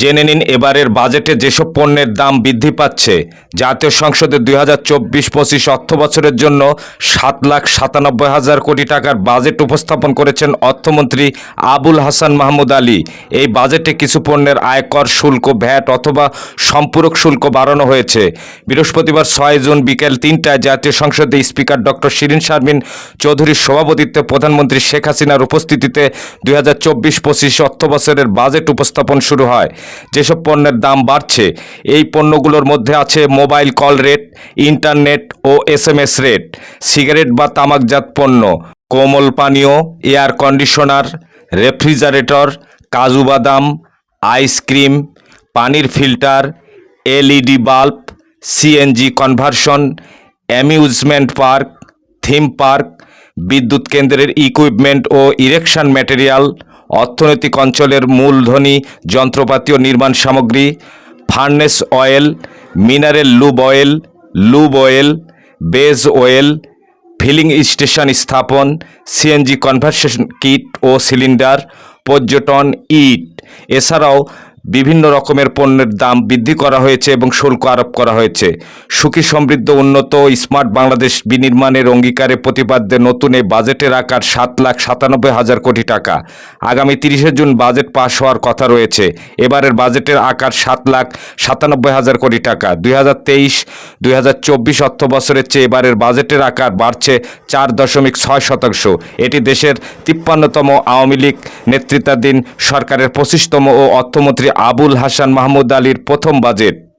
জেনে নিন এবারের বাজেটে যেসব পণ্যের দাম বৃদ্ধি পাচ্ছে। জাতীয় সংসদে দুই হাজার চব্বিশ পঁচিশ অর্থ বছরের জন্য সাত লাখ সাতানব্বই হাজার কোটি টাকার বাজেট উপস্থাপন করেছেন অর্থমন্ত্রী আবুল হাসান মাহমুদ আলী। এই বাজেটে কিছু পণ্যের আয়কর শুল্ক, ভ্যাট অথবা সম্পূরক শুল্ক বাড়ানো হয়েছে। বৃহস্পতিবার ছয় জুন বিকেল তিনটায় জাতীয় সংসদে স্পিকার ডক্টর শিরিন শারমিন চৌধুরীর সভাপতিত্বে প্রধানমন্ত্রী শেখ হাসিনার উপস্থিতিতে দুই হাজার চব্বিশ পঁচিশ অর্থ বছরের বাজেট উপস্থাপন শুরু হয়। যেসব পণ্যের দাম বাড়ছে, এই পণ্যগুলোর মধ্যে আছে মোবাইল কল রেট, ইন্টারনেট ও S M S rate, cigarette বা তামাকজাত পণ্য, কোমল পানীয়, এয়ার কন্ডিশনার, রেফ্রিজারেটর, কাজু বাদাম আইসক্রিম পানির filter, LED bulb, CNG conversion amusement park, theme park, বিদ্যুৎ কেন্দ্রের ইকুইপমেন্ট ও ইরেকশন ম্যাটেরিয়াল অর্থনৈতিক অঞ্চলের মূলধনী যন্ত্রপাতি ও নির্মাণ সামগ্রী, furnace oil, mineral lube oil lube oil, base oil, filling station স্থাপন, সিএনজি কনভার্সেশন কিট ও সিলিন্ডার, পর্যটন ইট। এছাড়াও বিভিন্ন রকমের পণ্যের দাম বৃদ্ধি করা হয়েছে এবং শুল্ক আরোপ করা হয়েছে। সুখী সমৃদ্ধ উন্নত স্মার্ট বাংলাদেশ বিনির্মাণের অঙ্গীকারে প্রতিপাদ্যে নতুন এই বাজেটের আকার সাত লাখ সাতানব্বই হাজার কোটি টাকা। আগামী তিরিশে জুন বাজেট পাশ হওয়ার কথা রয়েছে। এবারের বাজেটের আকার সাত লাখ সাতানব্বই হাজার কোটি টাকা। দুই হাজার তেইশ, দুই হাজার চব্বিশ অর্থ বছরের চেয়ে এবারের বাজেটের আকার বাড়ছে চার দশমিক ছয় শতাংশ। এটি দেশের তিপ্পান্নতম আওয়ামী লীগ নেতৃত্বাধীন সরকারের পঁচিশতম ও অর্থমন্ত্রী আবুল হাসান মাহমুদ আলীর প্রথম বাজেট।